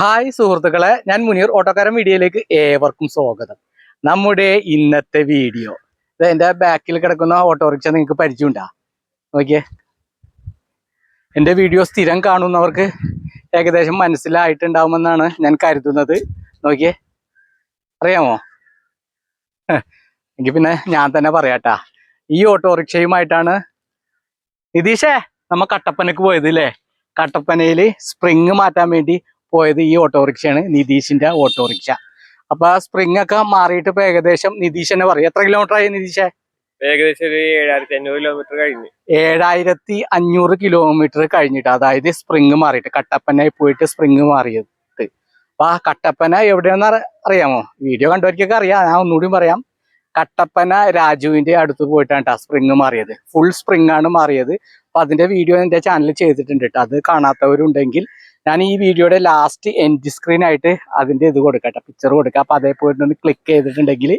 Hi സുഹൃത്തുക്കളെ ഞാൻ മുനീർ ഓട്ടോക്കാരൻ വീഡിയോയിലേക്ക് ഏവർക്കും സ്വാഗതം. നമ്മുടെ ഇന്നത്തെ വീഡിയോ. ഇത് എന്റെ ബാക്കിൽ കിടക്കുന്ന ഓട്ടോറിക്ഷ നിങ്ങൾക്ക് പരിചയമുണ്ടാ? നോക്കിയേ. എന്റെ വീഡിയോ സ്ഥിരം കാണുന്നവർക്ക് ഏകദേശം മനസ്സിലായിട്ടുണ്ടാവുമെന്നാണ് ഞാൻ കരുതുന്നത്. നോക്കിയേ. അറിയാമോ? എനിക്ക് പിന്നെ ഞാൻ തന്നെ പറയാട്ടാ. ഈ ഓട്ടോറിക്ഷയുമായിട്ടാണ് നിതീഷേ നമ്മ കട്ടപ്പനക്ക് പോയത് അല്ലേ കട്ടപ്പനയിൽ സ്പ്രിങ് മാറ്റാൻ വേണ്ടി പോയത് ഈ ഓട്ടോറിക്ഷയാണ് നിതീഷിന്റെ ഓട്ടോറിക്ഷ. അപ്പൊ ആ സ്പ്രിംഗ് ഒക്കെ മാറിയിട്ട് ഇപ്പൊ ഏകദേശം നിതീഷ് തന്നെ പറയും. എത്ര കിലോമീറ്റർ ആയി നിതീഷെ? ഏകദേശം ഒരു ഏഴായിരത്തി അഞ്ഞൂറ് കിലോമീറ്റർ കഴിഞ്ഞു. ഏഴായിരത്തി അഞ്ഞൂറ് കിലോമീറ്റർ കഴിഞ്ഞിട്ട് അതായത് സ്പ്രിംഗ് മാറിയിട്ട് കട്ടപ്പനയിൽ പോയിട്ട് സ്പ്രിംഗ് മാറിയത്. അപ്പൊ ആ കട്ടപ്പന എവിടെയാണെന്ന് അറിയാമോ? വീഡിയോ കണ്ടവർക്കൊക്കെ അറിയാം. ഞാൻ ഒന്നുകൂടി പറയാം. കട്ടപ്പന രാജുവിന്റെ അടുത്ത് പോയിട്ടാണ് കേട്ടോ സ്പ്രിങ് മാറിയത്. ഫുൾ സ്പ്രിംഗ് ആണ് മാറിയത്. അപ്പൊ അതിന്റെ വീഡിയോ എന്റെ ചാനലിൽ ചെയ്തിട്ടുണ്ട് കേട്ടോ അത് കാണാത്തവരുണ്ടെങ്കിൽ ഞാൻ ഈ വീഡിയോയുടെ ലാസ്റ്റ് എൻഡ് സ്ക്രീൻ ആയിട്ട് അതിന്റെ ഇത് കൊടുക്കട്ടെ പിക്ചർ കൊടുക്കാം. അപ്പൊ അതേ പോയിട്ട് ഒന്ന് ക്ലിക്ക് ചെയ്തിട്ടുണ്ടെങ്കിൽ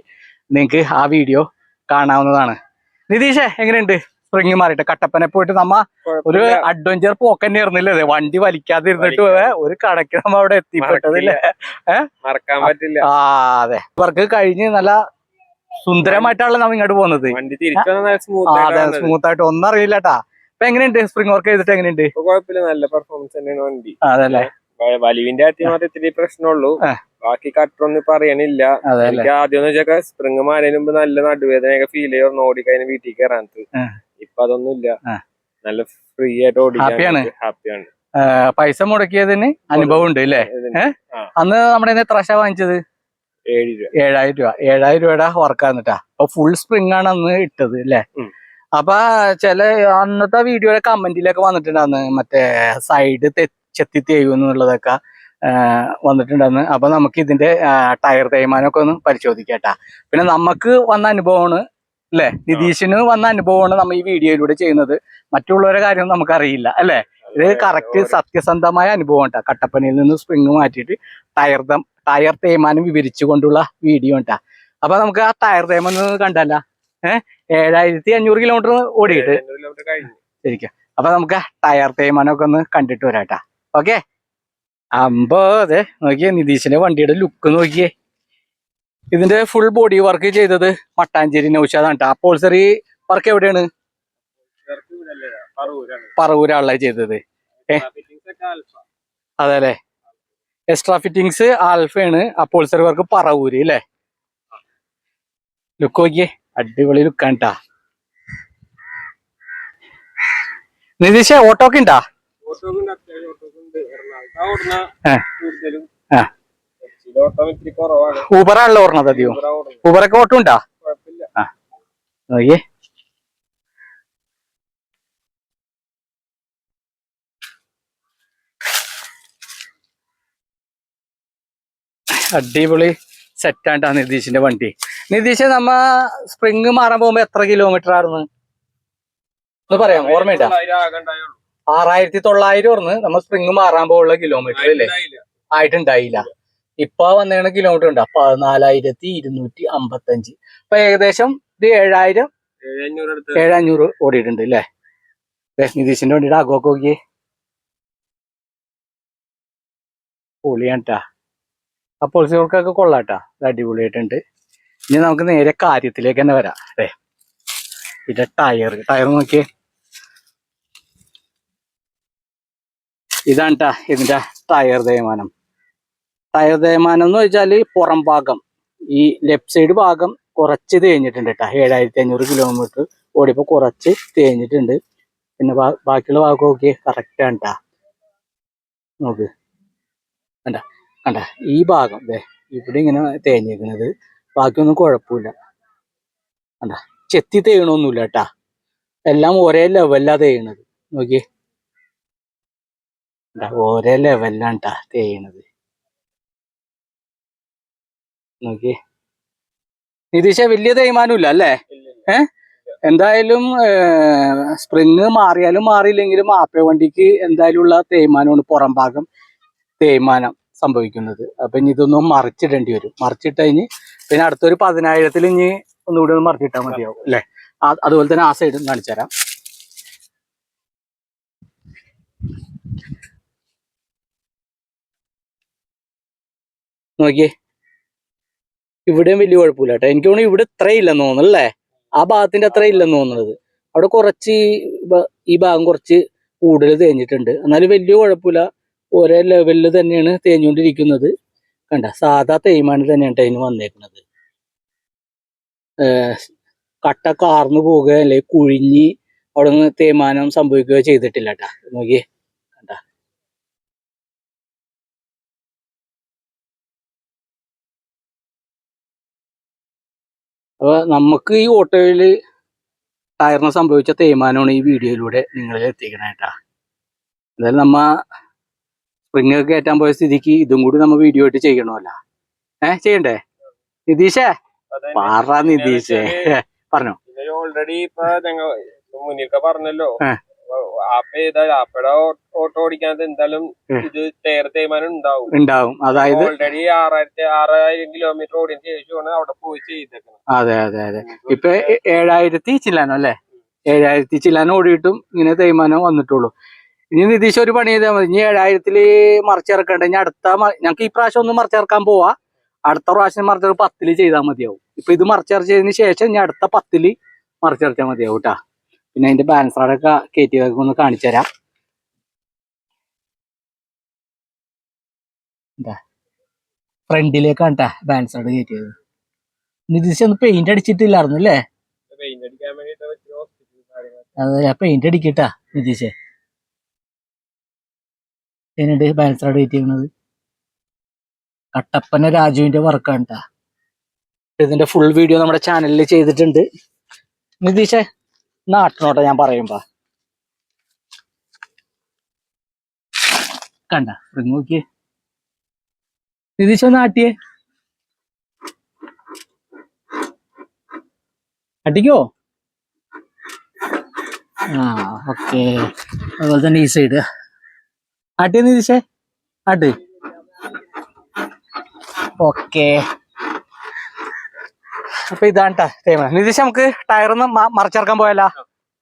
നിങ്ങൾക്ക് ആ വീഡിയോ കാണാവുന്നതാണ്. നിതീഷേ എങ്ങനെയുണ്ട്? സ്പ്രിങ് മാറിയിട്ട് കട്ടപ്പന പോയിട്ട് നമ്മ ഒരു അഡ്വഞ്ചർ പോക്ക് തന്നെ ആയിരുന്നില്ലേ? അത് വണ്ടി വലിക്കാതെ ഇരുന്നിട്ട് ഒരു കടക്ക് നമ്മ അവിടെ എത്തിപ്പെട്ടതില്ലേ? മറക്കാൻ പറ്റില്ല. ആ അതെ. ഇവർക്ക് കഴിഞ്ഞ് നല്ല സുന്ദരമായിട്ടാണല്ലോ നമ്മ ഇങ്ങോട്ട് പോകുന്നത്. അതെ സ്മൂത്ത് ആയിട്ട്. ഒന്നും അറിയില്ലട്ടാ ഇപ്പൊ എങ്ങനെയുണ്ട്? സ്പ്രിംഗ് വർക്ക് ചെയ്തിട്ട് എങ്ങനെയുണ്ട്? കുഴപ്പമില്ല നല്ല പെർഫോമൻസ് തന്നെയാണ് വണ്ടി. അതല്ലേ? വലിവിന്റെ കാര്യത്തിൽ മാത്രം ഇത്തിരി പ്രശ്നമുള്ളൂ. ബാക്കി കട്ടറൊന്നും അതെ അല്ലേ എനിക്ക് ആദ്യം വെച്ചാൽ സ്പ്രിങ് മാറിയതിന് മുമ്പ് നല്ല നടുവേദനയൊക്കെ ഫീൽ ചെയ്യുന്നു ഓടിക്കഴിഞ്ഞ് വീട്ടിൽ കയറാനത്ത് ആ. ഇപ്പൊ അതൊന്നും ഇല്ല നല്ല ഫ്രീ ആയിട്ട് ഓടി ഹാപ്പിയാണ് ഹാപ്പിയാണ് പൈസ മുടക്കിയതിന് അനുഭവം ഉണ്ട് അല്ലേ? അന്ന് നമ്മുടെ എത്ര ആശ വാങ്ങിച്ചത്? ഏഴായിരം രൂപ. ഏഴായിരം രൂപയുടെ വർക്കാന്നിട്ടാ അപ്പൊ ഫുൾ സ്പ്രിങ് ആണ് അന്ന് ഇട്ടത് അല്ലേ. അപ്പൊ ചില അന്നത്തെ വീഡിയോയുടെ കമന്റിലൊക്കെ വന്നിട്ടുണ്ടായിരുന്നു മറ്റേ സൈഡ് ചെത്തി തേയും എന്നുള്ളതൊക്കെ ആ, അപ്പൊ നമുക്ക് ഇതിന്റെ ടയർ തേയ്മാനമൊക്കെ ഒന്ന് പരിശോധിക്കട്ടാ. പിന്നെ നമുക്ക് വന്ന അനുഭവമാണ് അല്ലെ നിതീഷിന് വന്ന അനുഭവമാണ് നമ്മൾ ഈ വീഡിയോയിലൂടെ ചെയ്യുന്നത്. മറ്റുള്ളവരുടെ കാര്യം നമുക്കറിയില്ല അല്ലെ? ഇത് കറക്റ്റ് സത്യസന്ധമായ അനുഭവം ഉണ്ടാ കട്ടപ്പനയിൽ നിന്ന് സ്പ്രിങ് മാറ്റിയിട്ട് ടയർ ടയർ തേയ്മാനം വിവരിച്ചു കൊണ്ടുള്ള വീഡിയോ ഉണ്ടാ അപ്പൊ നമുക്ക് ആ ടയർ തേയ്മാനം കണ്ടല്ല ഏഹ് ഏഴായിരത്തി അഞ്ഞൂറ് കിലോമീറ്റർ ഓടിയിട്ട് ശരിക്കും. അപ്പൊ നമുക്ക് ടയർ തേയ്മാനം ഒക്കെ ഒന്ന് കണ്ടിട്ട് വരാട്ടാ. ഓക്കെ അമ്പോ അതെ നോക്കിയേ നിതീഷിന്റെ വണ്ടിയുടെ ലുക്ക് നോക്കിയേ. ഇതിന്റെ ഫുൾ ബോഡി വർക്ക് ചെയ്തത് മട്ടാഞ്ചേരി നൗഷാദാണ് കേട്ടോ അപ്പോൾസറി വർക്ക് എവിടെയാണ്? പറവൂരാളെ ചെയ്തത്. അതെ അല്ലെ എക്സ്ട്രാ ഫിറ്റിങ്സ് ആൽഫയാണ് അപ്പോൾസറി വർക്ക് പറവൂര് അല്ലേ ലുക്ക് നോക്കിയേ. അടിപൊളി ലുക്കാണ് ട്ടാ നിതീഷ ഓട്ടോ ഒക്കെ ഉണ്ടാ ഊബറാണല്ലോ ഓർണത് അധികം. ഊബറൊക്കെ ഓട്ടോ ഉണ്ടാ നോക്കിയേ. അടിപൊളി. സെറ്റാണ്ടാ നിതീഷിന്റെ വണ്ടി. നിതീഷ് നമ്മ സ്പ്രിങ് മാറാൻ പോകുമ്പോ എത്ര കിലോമീറ്റർ ആയിരുന്നു? ഒന്ന് പറയാം ഓർമ്മയില്ല? ആറായിരത്തി തൊള്ളായിരം ഓർന്ന് നമ്മ സ്പ്രിങ് മാറാൻ പോകുള്ള കിലോമീറ്റർ അല്ലേ. ആയിട്ടുണ്ടായില്ല. ഇപ്പൊ വന്നേണ കിലോമീറ്റർ ഉണ്ട്. പതിനാലായിരത്തി ഇരുന്നൂറ്റി അമ്പത്തഞ്ച് ഇപ്പൊ ഏകദേശം ഇത് ഏഴായിരം ഏഴ് അഞ്ഞൂറ് അടുത്ത് ഏഴ് അഞ്ഞൂറ് ഓടിയിട്ടുണ്ട് അല്ലേ? നിതീഷിന്റെ വണ്ടിയുടെ അകമൊക്കെ പൊളിയാണ്ട്ടാ പൊളിയാട്ടാ അപ്പോൾ സിവർക്കൊക്കെ കൊള്ളാട്ടാ. അടിപൊളിയായിട്ടുണ്ട്. ഇനി നമുക്ക് നേരെ കാര്യത്തിലേക്ക് തന്നെ വരാം അല്ലേ? ഇതിന്റെ ടയർ ടയർ നോക്കിയേ. ഇതാണ് ട്ടാ ഇതിന്റെ ടയർ തേയ്മാനം. ടയർ തേയ്മാനം എന്ന് വെച്ചാൽ പുറം ഭാഗം ഈ ലെഫ്റ്റ് സൈഡ് ഭാഗം കുറച്ച് തേഞ്ഞിട്ടുണ്ട് കേട്ടോ ഏഴായിരത്തി അഞ്ഞൂറ് കിലോമീറ്റർ ഓടിയപ്പോ കുറച്ച് തേഞ്ഞിട്ടുണ്ട്. പിന്നെ ബാക്കിയുള്ള ഭാഗം നോക്കിയേ കറക്റ്റ് ആണ് ട്ടാ. നോക്ക്. കണ്ട? കണ്ട ഈ ഭാഗം ദേ ഇവിടെ ഇങ്ങനെ തേഞ്ഞേക്കണത്. ബാക്കിയൊന്നും കുഴപ്പമില്ല. കണ്ട ചെത്തി തേയണമൊന്നുമില്ല കേട്ടാ. എല്ലാം ഒരേ ലെവലാ തേയണത്. നോക്കിയേ. ഒരേ ലെവലിലാണ് കേട്ടാ തേയണത്. നോക്കിയേ. നിതീഷ വലിയ തേയ്മാനമില്ല അല്ലേ? എന്തായാലും സ്പ്രിങ് മാറിയാലും മാറിയില്ലെങ്കിലും ആപ്പ വണ്ടിക്ക് എന്തായാലും ഉള്ള തേയ്മാനമാണ് പുറം ഭാഗം തേയ്മാനം. സംഭവിക്കുന്നത്. അപ്പൊ ഇനി ഇതൊന്നും മറിച്ചിടേണ്ടി വരും. മറിച്ചിട്ട് കഴിഞ്ഞ് പിന്നെ അടുത്തൊരു പതിനായിരത്തിൽ ഇനി ഒന്നുകൂടി ഒന്ന് മറിച്ചിട്ടാൽ മതിയാവും അല്ലെ? അതുപോലെ തന്നെ ആ സൈഡും കാണിച്ചു തരാം. നോക്കിയേ. ഇവിടെയും വലിയ കുഴപ്പമില്ല കേട്ടോ. എനിക്ക് തോന്നുന്നു ഇവിടെ ഇത്ര ഇല്ലെന്ന് തോന്നുന്നു അല്ലേ? ആ ഭാഗത്തിന്റെ അത്ര ഇല്ലെന്ന് തോന്നുന്നത്. അവിടെ കുറച്ച് ഈ ഭാഗം കുറച്ച് കൂടുതൽ തേഞ്ഞിട്ടുണ്ട്. എന്നാലും വലിയ കുഴപ്പമില്ല. ഒരേ ലെവലിൽ തന്നെയാണ് തേഞ്ഞുകൊണ്ടിരിക്കുന്നത്. കണ്ട സാധാ തേയ്മാനം തന്നെയാണ് അതിന് വന്നേക്കുന്നത് കട്ട കാർന്നു പോവുക അല്ലെങ്കിൽ കുഴിഞ്ഞ് അവിടെ നിന്ന് തേയ്മാനം സംഭവിക്കുകയോ ചെയ്തിട്ടില്ല കേട്ടാ നോക്കിയേ കണ്ട. അപ്പൊ നമുക്ക് ഈ ഓട്ടോയിൽ ടയറിന് സംഭവിച്ച തേയ്മാനമാണ് ഈ വീഡിയോയിലൂടെ നിങ്ങളിൽ എത്തിക്കണേട്ടാ എന്തായാലും നമ്മ സ്പ്രിങ് ഒക്കെ കയറ്റാൻ പോയ സ്ഥിതിക്ക് ഇതും കൂടി നമ്മ വീഡിയോ ആയിട്ട് ചെയ്യണമല്ല. ഏഹ് ചെയ്യണ്ടേ? നിതീഷേ? പറ നിതീഷേ. പറഞ്ഞോ. ഓൾറെഡി ഇപ്പൊ ഞങ്ങൾ മുന്നിൽക്ക പറഞ്ഞല്ലോ. ആപ്പ് ചെയ്താൽ ആപ്പയുടെ ഓട്ടോ ഓടിക്കാനത് എന്തായാലും. ഇത് തേർ തേയ്മാനം ഉണ്ടാവും. ഉണ്ടാവും. അതായത് ഓൾറെഡി ആറായിരത്തി ആറായിരം കിലോമീറ്റർ ഓടിയ ശേഷമാണ് അവിടെ പോയി ചെയ്തേക്കുന്നത് അതെ അതെ അതെ. ഇപ്പൊ ഏഴായിരത്തി ചില്ലാനോ അല്ലേ? ഏഴായിരത്തി ചില്ലാനോ ഓടിയിട്ടും ഇങ്ങനെ തേയ്മാനം വന്നിട്ടുള്ളൂ. ഇനി നിതീഷ് ഒരു പണി ചെയ്താൽ മതി. ഇനി ഏഴായിരത്തിൽ മറിച്ചിറക്കണ്ട? ഇനി അടുത്ത ഞങ്ങൾക്ക് ഈ പ്രാവശ്യം ഒന്ന് മറിച്ചിറക്കാൻ പോവാ. അടുത്ത പ്രാവശ്യം മറിച്ചിറ പത്തിൽ ചെയ്താൽ മതിയാവും. ഇപ്പൊ ഇത് മറിച്ചിറച്ചതിന് ശേഷം ഇനി അടുത്ത പത്തിൽ മറിച്ചിറച്ചാൽ മതിയാവും കേട്ടാ പിന്നെ അതിന്റെ ബാലൻസ് കാർഡൊക്കെ കയറ്റി ഒന്ന് കാണിച്ചു തരാം. ഫ്രണ്ടിലേക്കാണ് ട്ടാ ബാലൻസ് കാർഡ് കയറ്റിയത് നിതീഷ് ഒന്ന് പെയിന്റ് അടിച്ചിട്ടില്ലായിരുന്നു അല്ലേ അതെ പെയിന്റ് അടിക്കട്ടാ നിതീഷേ. എന്നുണ്ട് ബാലൻസ് വെയിറ്റ് ചെയ്യുന്നത് കട്ടപ്പന രാജുവിന്റെ വർക്കാണ് കേട്ടാ ഇതിന്റെ ഫുൾ വീഡിയോ നമ്മുടെ ചാനലിൽ ചെയ്തിട്ടുണ്ട്. നിതീഷേ നാട്ടിനോട്ടെ ഞാൻ പറയുമ്പോ. കണ്ട റിങ് നോക്കിയേ. നിതീഷ നാട്ടിയേ അടിക്കോ ആ ഓക്കെ അതുപോലെ തന്നെ ഈ സൈഡ് ആട്ടിയ നിതീഷേ ആട്ട്. ഓക്കെ. അപ്പൊ ഇതാണ് ടൈമ. നിതീഷ് നമുക്ക് ടയറൊന്ന് മറിച്ചേർക്കാൻ പോയല്ല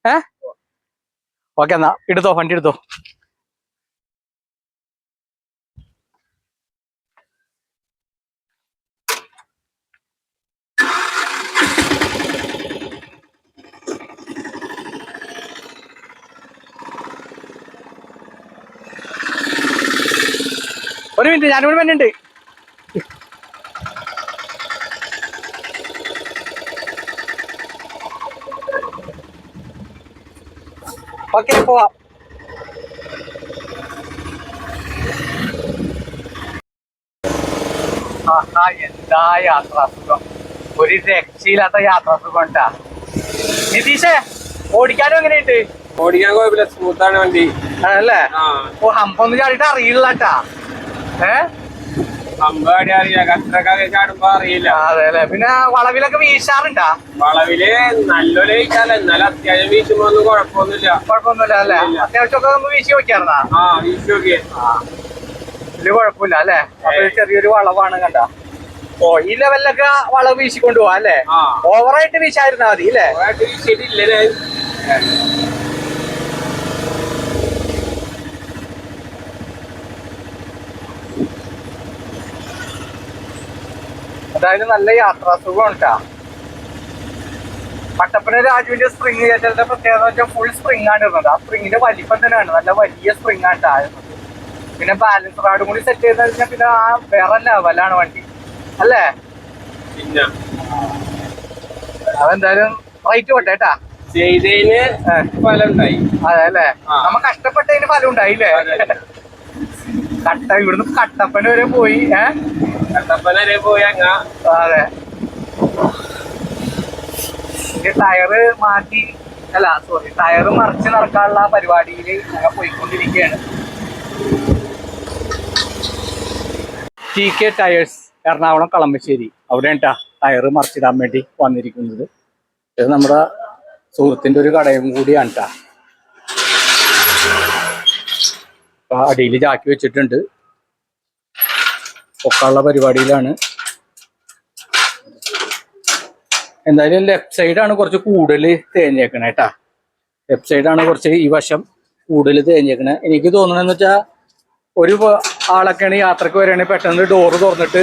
ഏ? ഓക്കെ എന്നാ. എടുത്തോ വണ്ടി എടുത്തോ ഒരു മിനിറ്റ് ഞാനിവിടെ വരുന്നുണ്ട് ഓക്കെ പോവാം. ആഹാ, എന്താ യാത്രാസുഖം ഒരു രക്ഷയില്ലാത്ത യാത്രാസുഖം ഉണ്ടാ? നിതീഷേ ഓടിക്കാനും എങ്ങനെയുണ്ട്? ഓടിക്കാൻ കുഴപ്പമില്ല സ്മൂത്താണ് വണ്ടി. അല്ലേ ഓ ഹമ്പൊന്നും ചാടിയിട്ട് അറിയില്ല കേട്ടാ അമ്പാടി അറിയില്ല കച്ചറൊക്കെ ചാടുമ്പോ അറിയില്ല. അതെ അല്ലേ? പിന്നെ വളവിലൊക്കെ വീശാറുണ്ടാ? വളവിൽ നല്ലൊരു വീശാല എന്നാലും അത്യാവശ്യം വീശുമ്പോ ഒന്നും കുഴപ്പമൊന്നുമില്ല. കുഴപ്പമൊന്നുമില്ല അല്ലേ? അത്യാവശ്യമൊക്കെ നമ്മൾ വീശി വെക്കാറുണ്ടാ ആ വീശു നോക്കിയേ. വലിയ കുഴപ്പമില്ല അല്ലെ? ചെറിയൊരു വളവാണ് കണ്ട? ഓ ഈ ലെവലിലൊക്കെ വളവ് വീശിക്കൊണ്ട് പോവാ അല്ലെ? ഓവറായിട്ട് വീശായിരുന്നാ മതി അല്ലേ വീശിയിട്ടില്ല അതായത് നല്ല യാത്രാസുഖമാണ് കേട്ടാ കട്ടപ്പന രാജുവിന്റെ സ്പ്രിങ് കയറ്റലിന്റെ പ്രത്യേകത വെച്ചാൽ ഫുൾ സ്പ്രിങ് ആണ് ഇരുന്നത്. ആ സ്പ്രിങ്ങിന്റെ വലിപ്പം തന്നെയാണ്. നല്ല വലിയ സ്പ്രിങ് ആണ് പിന്നെ ബാലൻസ് റാഡും കൂടി സെറ്റ് ചെയ്ത് കഴിഞ്ഞാൽ പിന്നെ ആ വേറെ ലെവലാണ് വണ്ടി. അല്ലേ? പിന്നെ. അതെന്തായാലും റൈറ്റ് പോട്ടെ കേട്ടാ ചെയ്തതിന് ഫലം ഉണ്ടായി. അതെ അല്ലേ? നമ്മ കഷ്ടപ്പെട്ടതിന് ഫലം ഉണ്ടായില്ലേ. കട്ട ഇവിടുന്ന് കട്ടപ്പന വരെ പോയി ഏ? കട്ടപ്പന വരെ പോയി അങ്ങ. അതെ. ടയറ് മാറ്റി അല്ല സോറി ടയറ് മറിച്ച് നടക്കാനുള്ള പരിപാടിയിൽ ഞങ്ങൾ പോയിക്കൊണ്ടിരിക്കുകയാണ്. T K tyres Ernakulam Kalamassery അവിടെയാണ് ട്ടാ ടയറ് മറിച്ചിടാൻ വേണ്ടി വന്നിരിക്കുന്നത്. ഇത് നമ്മുടെ സുഹൃത്തിന്റെ ഒരു കടയും കൂടിയാണ് ട്ടാ. അടിയിൽ ചാക്കി വെച്ചിട്ടുണ്ട്. പൊക്കാനുള്ള പരിപാടിയിലാണ്. എന്തായാലും ലെഫ്റ്റ് സൈഡാണ് കുറച്ച് കൂടുതൽ തേഞ്ഞേക്കണേ കേട്ടാ ലെഫ്റ്റ് സൈഡാണ് കുറച്ച് ഈ വശം കൂടുതൽ തേഞ്ഞേക്കണേ. എനിക്ക് തോന്നണെന്ന് വെച്ചാൽ ഒരു ആളൊക്കെയാണ് യാത്രയ്ക്ക് വരികയാണെങ്കിൽ പെട്ടെന്ന് ഡോറ് തുറന്നിട്ട്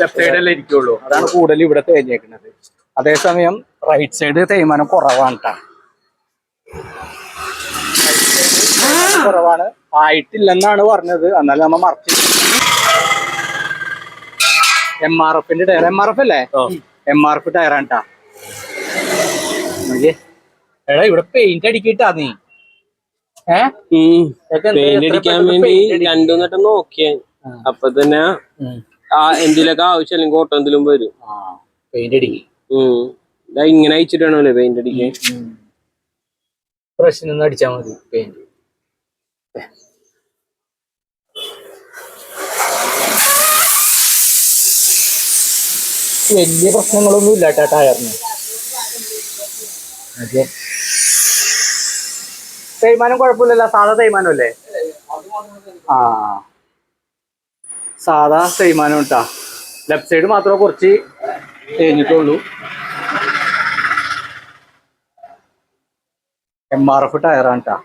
ലെഫ്റ്റ് സൈഡല്ലേ ഇരിക്കുള്ളൂ. അതാണ് കൂടുതൽ ഇവിടെ തേഞ്ഞേക്കുന്നത് അതേസമയം റൈറ്റ് സൈഡ് തേയ്മാനം കുറവാണ് കേട്ടാ കുറവാണ്. ആയിട്ടില്ലെന്നാണ് പറഞ്ഞത്. എന്നാലും നമ്മ മറച്ചു. എം ആർ എഫിന്റെ ടയർ എം ആർ എഫ് അല്ലേ. എം ആർ എഫ് ടയറാണ് ട്ടാ. നോക്കിയേ. എടാ ഇവിടെ പെയിന്റ് അടിക്കിട്ടാ നീ. പെയിന്റ് അടിക്കാൻ വേണ്ടി രണ്ടു വട്ടം നോക്കിയ. അപ്പൊ തന്നെ ആ എന്തിലൊക്കെ ആവശ്യം അല്ലെങ്കിൽ ഓട്ടോ എന്തിലും വരും. ആ പെയിന്റ് അടിക്കും. ഇങ്ങനെ അയച്ചിട്ടാണല്ലേ പെയിന്റ് അടിക്കാൻ. പ്രശ്നം അടിച്ചാ മതി പെയിന്റ് വലിയ പ്രശ്നങ്ങളൊന്നും ഇല്ല കേട്ടോ ടയറിന്. തേയ്മാനം കുഴപ്പമില്ലല്ലോ. സാധാ തേയ്മാനം അല്ലേ ആ. സാധാ തേയ്മാനം കേട്ടാ ലെഫ്റ്റ് സൈഡ് മാത്രമേ കുറച്ച് തേഞ്ഞിട്ടുള്ളൂ. എം ആർ എഫ് ടയറാണ് കേട്ടാ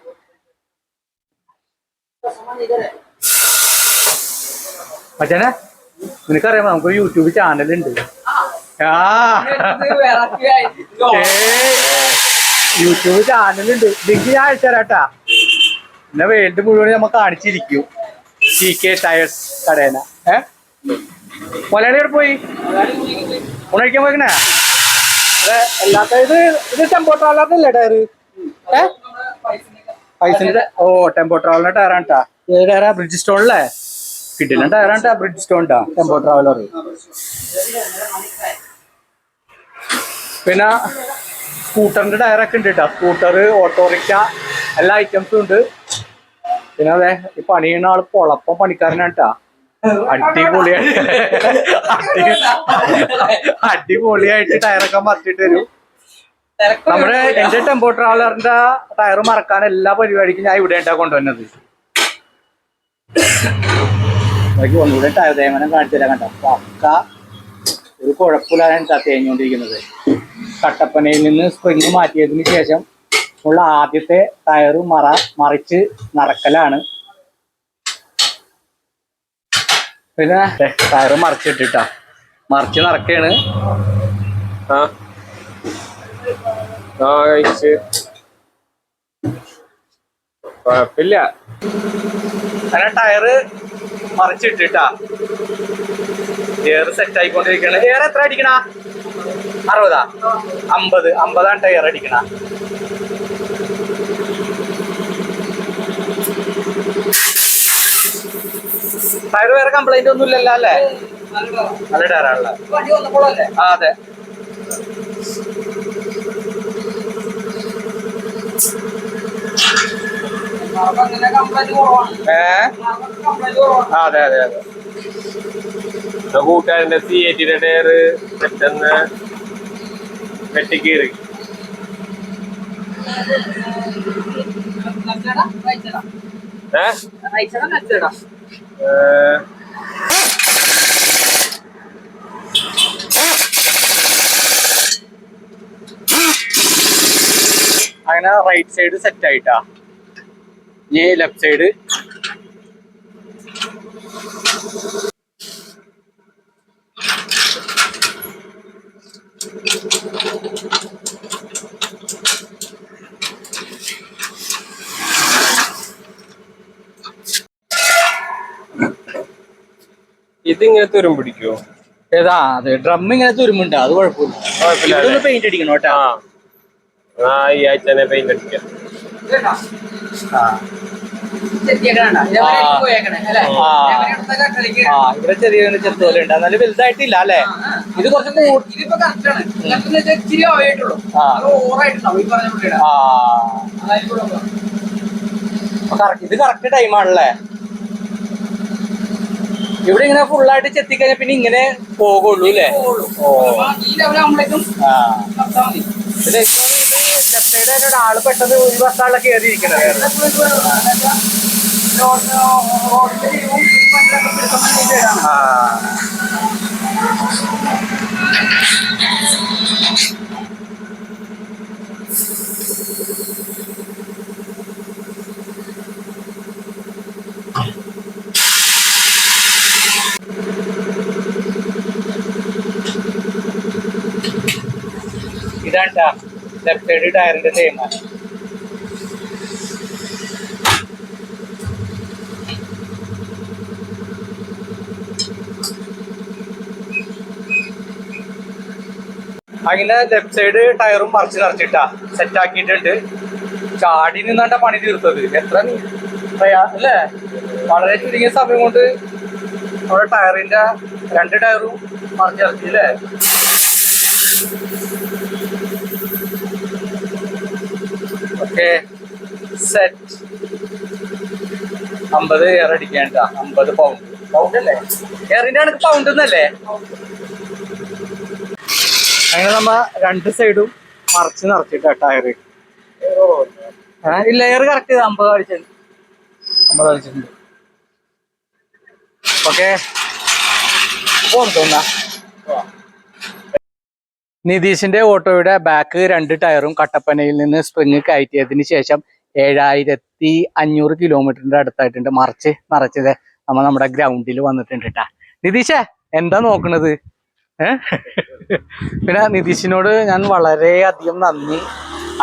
മച്ചാനെ നിനക്കറിയാമോ? നമുക്കൊരു യൂട്യൂബ് ചാനൽ ഉണ്ട്. ആ. യൂട്യൂബ് ചാനൽ ഉണ്ട്. ലിങ്ക് ഞാൻ അയച്ചുതരാട്ടാ പിന്നെ വേൾഡ് മുഴുവൻ നമ്മ കാണിച്ചിരിക്കും. സി കെ ടയേഴ്സ് കടേന. ഏ? മലയാളി എവിടെ പോയി? ഉണഴിക്കാൻ പോയിക്കണേ? അല്ലാത്ത ഇത് ഇത് ട്രാവലറിന്റെ ടയർ ഏ? പൈസന്റെ ഓ ടെമ്പോ ട്രാവലറിന്റെ ടയറാണ് ഏത് ടയറാ ബ്രിഡ്ജ് സ്റ്റോണിലെ കിട്ടില്ല. ടയറാണ് ബ്രിഡ്ജ് സ്റ്റോൺ ട്ടാ. ടെമ്പോ ട്രാവലർ പിന്നെ സ്കൂട്ടറിന്റെ ടയറൊക്കെ ഉണ്ട് കേട്ടോ സ്കൂട്ടർ ഓട്ടോറിക്ഷ എല്ലാ ഐറ്റംസും ഉണ്ട്. പിന്നെ അതെ ഈ പണി ചെയ്യുന്ന ആൾ പൊളപ്പം പണിക്കാരനാണ് കേട്ടാ അടിപൊളിയായിട്ട്. അടി- അടിപൊളിയായിട്ട് ടയറൊക്കെ മറിച്ചിട്ട് തരും. നമ്മുടെ എന്റെ ടെമ്പോ ട്രാവലറിന്റെ ടയർ മറക്കാൻ എല്ലാ പരിപാടിക്കും ഞാൻ ഇവിടെ ഉണ്ടാ കൊണ്ടുവന്നത്. ഒന്നുകൂടെ ടയർ തേമനം കാണിച്ചില്ല തരാൻ കണ്ട പക്ക ഒരു കുഴപ്പമില്ലാതെ തേഞ്ഞുകൊണ്ടിരിക്കുന്നത് കട്ടപ്പനയിൽ നിന്ന് സ്പ്രിങ് മാറ്റിയതിന് ശേഷം ഉള്ള ആദ്യത്തെ ടയർ മറ മറിച്ച് നടക്കലാണ്. പിന്നെ ടയർ മറിച്ചിട്ടിട്ടാ. മറിച്ച് നടക്കാണ് ആ. കഴിച്ച് കൊഴപ്പില്ല. അങ്ങനെ ടയറ് മറിച്ചിട്ടിട്ടാ. എയർ സെറ്റ് ആയിക്കൊണ്ടിരിക്കണ എയർ എത്ര അടിക്കണ? അറുപതാ? അമ്പത്. അമ്പതാണ് ടയർ അടിക്കണ. ടയർ വേറെ കംപ്ലൈന്റ് ഒന്നും ഇല്ലല്ലോ അല്ലേ? നല്ല ടയറാണല്ലേ. ആ അതെ. ഏ? അതെ അതെ അതെ. കൂട്ടുകാരന്റെ സി എറ്റിന്റെ ടയർ പെട്ടെന്ന് വെട്ടിക്കീറി. ഏ, അങ്ങനെ റൈറ്റ് സൈഡ് സെറ്റ് ആയിട്ടാ. ഇനി ലെഫ്റ്റ് സൈഡ് ഇതിങ്ങനെ തുരും പിടിക്കുവോ? ഏതാ? അത് ഡ്രം ഇങ്ങനെ തുരുമുണ്ട് അത് കുഴപ്പമില്ല. പെയിന്റ് അടിക്കണം കേട്ടാ. ആ. ഈ ആഴ്ച പെയിന്റ് അടിക്കാം. ഇവിടെ ചെറിയ ചെറുതോലെ ഉണ്ട്. എന്നാലും വലുതായിട്ടില്ല അല്ലേ? ഇത് കുറച്ച് ഇതിപ്പോ ഇച്ചിരി ആയിട്ടുള്ളൂ ഓവറായിട്ടുണ്ടാവും ഈ പറഞ്ഞ പുള്ളിയുടെ. ഇത് കറക്റ്റ് ടൈമാണല്ലേ ഇവിടെ ഇങ്ങനെ ഫുള്ളായിട്ട് ചെത്തിക്കഴിഞ്ഞാൽ പിന്നെ ഇങ്ങനെ പോകുള്ളൂ അല്ലേ? ഓ. ഇത് ലെഫ്റ്റ് സൈഡ് തന്നെ ആൾ പെട്ടെന്ന് ഒരു ബസ്സാളിലെ കയറിയിരിക്കണത് എപ്പോഴും ഇത് വേണം. എന്നുവെച്ചാ റോഡ് റോഡിന്റെ തിരിവും ഈ വണ്ടിയൊക്കെ പിടുത്തം വേണ്ടിയിട്ടാണ്. ആ ഇതാണ് ലെഫ്റ്റ് സൈഡ് ടയറിന്റെ തേയ്മാനം അങ്ങനെ ലെഫ്റ്റ് സൈഡ് ടയറും മറിച്ച് നിറച്ചിട്ടാ. സെറ്റ് ആക്കിയിട്ടുണ്ട്. ചാടി നിന്നാണ്ട പണി തീർത്തത്. എത്ര അല്ലേ? വളരെ ചുരുങ്ങിയ സമയം കൊണ്ട് നമ്മുടെ ടയറിന്റെ രണ്ട് ടയറും മറിച്ച് നിറച്ചു അല്ലേ ഓക്കെ. സെറ്റ് അമ്പത് എയർ അടിക്കേണ്ട അമ്പത് പൗണ്ട് പൗണ്ട് അല്ലേ? എയറിന്റെ കണക്ക് പൗണ്ട് എന്നല്ലേ അങ്ങനെ നമ്മ രണ്ട് സൈഡും മറിച്ച് നിറച്ചിട്ട് ടയറ് ഇല്ല എയർ കറക്റ്റ് അമ്പത് അടിച്ചിട്ടുണ്ട് അമ്പത് അടിച്ചിട്ടുണ്ട്. ഓക്കെ. പോകുന്നു തോന്നാ നിതീഷിന്റെ ഓട്ടോയുടെ ബാക്ക് രണ്ട് ടയറും കട്ടപ്പനയിൽ നിന്ന് സ്പ്രിങ് കയറ്റിയതിന് ശേഷം ഏഴായിരത്തി അഞ്ഞൂറ് കിലോമീറ്ററിന്റെ അടുത്തായിട്ടുണ്ട്. മറിച്ച് നിറച്ചത് നമ്മ നമ്മുടെ ഗ്രൗണ്ടിൽ വന്നിട്ടുണ്ട് കേട്ടാ നിതീഷേ എന്താ നോക്കണത്? പിന്നെ നിതീഷിനോട് ഞാൻ വളരെ വളരെയധികം നന്ദി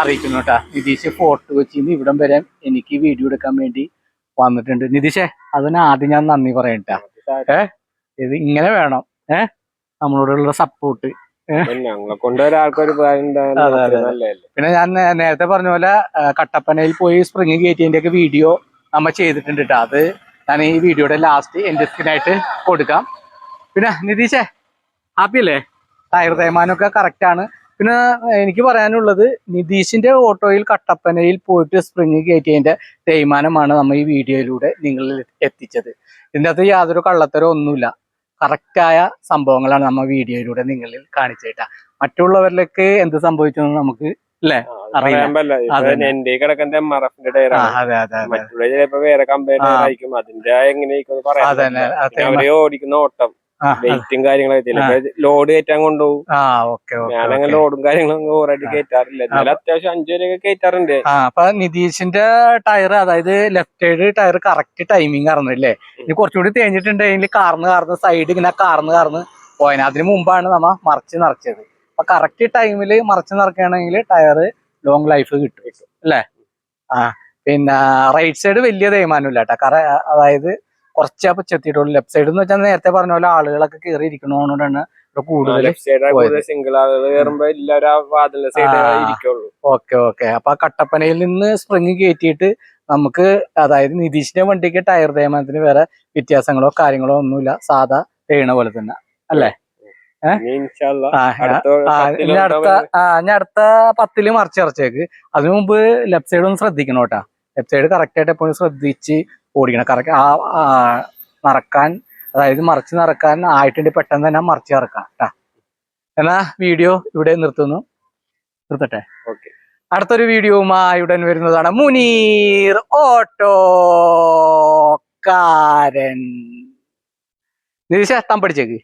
അറിയിക്കുന്നു കേട്ടാ നിതീഷ് ഫോർട്ട് കൊച്ചിന്ന് ഇവിടം വരെ എനിക്ക് വീഡിയോ എടുക്കാൻ വേണ്ടി വന്നിട്ടുണ്ട്. നിതീഷേ അതിന് ആദ്യം ഞാൻ നന്ദി പറയട്ടാ ഏ? ഇത് ഇങ്ങനെ വേണം. ഏഹ് നമ്മളോടുള്ള സപ്പോർട്ട് ഞങ്ങളെ കൊണ്ട് ഒരാൾക്കൊരു. പിന്നെ ഞാൻ നേരത്തെ പറഞ്ഞ പോലെ കട്ടപ്പനയിൽ പോയി സ്പ്രിങ് കയറ്റിയതിന്റെ ഒക്കെ വീഡിയോ നമ്മ ചെയ്തിട്ടുണ്ട് കേട്ടോ അത് ഞാൻ ഈ വീഡിയോയുടെ ലാസ്റ്റ് എന്റെ സ്കിനായിട്ട് കൊടുക്കാം. പിന്നെ നിതീഷേ ഹാപ്പി അല്ലേ? ടയർ തേമാനൊക്കെ കറക്റ്റ് ആണ്. പിന്നെ എനിക്ക് പറയാനുള്ളത് നിതീഷിന്റെ ഓട്ടോയിൽ കട്ടപ്പനയിൽ പോയിട്ട് സ്പ്രിങ് കയറ്റിയതിന്റെ തേയ്മാനമാണ് നമ്മൾ ഈ വീഡിയോയിലൂടെ നിങ്ങളിൽ എത്തിച്ചത്. ഇതിന്റെ അകത്ത് യാതൊരു കള്ളത്തരോ ഒന്നുമില്ല. കറക്റ്റായ സംഭവങ്ങളാണ് നമ്മ വീഡിയോയിലൂടെ നിങ്ങളിൽ കാണിച്ചേട്ടാ മറ്റുള്ളവരിലേക്ക് എന്ത് സംഭവിച്ചു നമുക്ക് അല്ലേ അറിയാം അത്. എന്റെ കിടക്കുന്ന എം ആർ എഫിന്റെ ടയറാണ് അതെ അതെ അതെ. മറ്റുള്ള ചിലപ്പോ വേറെ കമ്പനി ആ. ആയിരിക്കും. അതിന്റെ എങ്ങനെയായിരിക്കും അതെ തേയ്മാനം. അവർ ഓടിക്കുന്ന ഓട്ടം. വെയിറ്റും കാര്യങ്ങളൊക്കെ ലോഡ് കയറ്റാൻ കൊണ്ടുപോകും. ഞാനങ്ങനെ ലോഡും കാര്യങ്ങളും ഓൾറെഡി കയറ്റാറില്ല. എന്നാലും അത്യാവശ്യം അഞ്ചു വരെയൊക്കെ കയറ്റാറുണ്ട്. അപ്പൊ നിതീഷിന്റെ ടയർ അതായത് left side tyre correct timing അറിഞ്ഞില്ലേ ഇനി കുറച്ചുകൂടി തേഞ്ഞിട്ടുണ്ടെങ്കിൽ കാർന്ന് കാർന്ന് സൈഡ് ഇങ്ങനെ കാർന്ന് കാർന്ന് പോയനെ. അതിന് മുമ്പാണ് നമ്മ മറിച്ച് നിറച്ചത്. അപ്പൊ കറക്റ്റ് ടൈമിൽ മറിച്ച് നിറക്കുകയാണെങ്കിൽ ടയർ ലോങ് ലൈഫ് കിട്ടും. അല്ലേ? ആ പിന്നെ റൈറ്റ് സൈഡ് വലിയ തേയ്മാനമില്ല കേട്ടോ. കറ അതായത് കുറച്ചേ ചെത്തിയിട്ടുള്ളൂ. ലെഫ്റ്റ് സൈഡ് എന്ന് വെച്ചാൽ നേരത്തെ പറഞ്ഞ പോലെ ആളുകളൊക്കെ കയറി ഇരിക്കണോണ്ടാണ് ഓക്കെ ഓക്കെ. അപ്പൊ ആ കട്ടപ്പനയിൽ നിന്ന് സ്പ്രിങ് കയറ്റിയിട്ട് നമുക്ക് അതായത് നിതീഷിന്റെ വണ്ടിക്ക് ടയർ തേമാനത്തിന് വേറെ വ്യത്യാസങ്ങളോ കാര്യങ്ങളോ ഒന്നുമില്ല. സാധാ തേണ പോലെ തന്നെ. അല്ലേ? ഇനി അടുത്ത ആ ഇനി അടുത്ത പത്തിൽ മറിച്ച് ഇറച്ചേക്ക് അതിനു മുമ്പ് ലെഫ്റ്റ് സൈഡ് ഒന്ന് ശ്രദ്ധിക്കണം കേട്ടാ. ലെഫ്റ്റ് സൈഡ് കറക്റ്റ് ആയിട്ട് എപ്പോഴും ശ്രദ്ധിച്ച് ഓടിക്കണം. കറക്റ്റ് ആ മറക്കാൻ നടക്കാൻ അതായത് മറിച്ച് നടക്കാൻ ആയിട്ടുണ്ട്. പെട്ടെന്ന് തന്നെ മറിച്ച് നടക്കാം കേട്ടാ എന്നാ വീഡിയോ ഇവിടെ നിർത്തുന്നു. നിർത്തട്ടെ? ഓക്കെ. അടുത്തൊരു വീഡിയോവുമായി ഉടൻ വരുന്നതാണ് മുനീർ ഓട്ടോക്കാരൻ. നിരീക്ഷ തമ്പടിച്ചേക്ക്.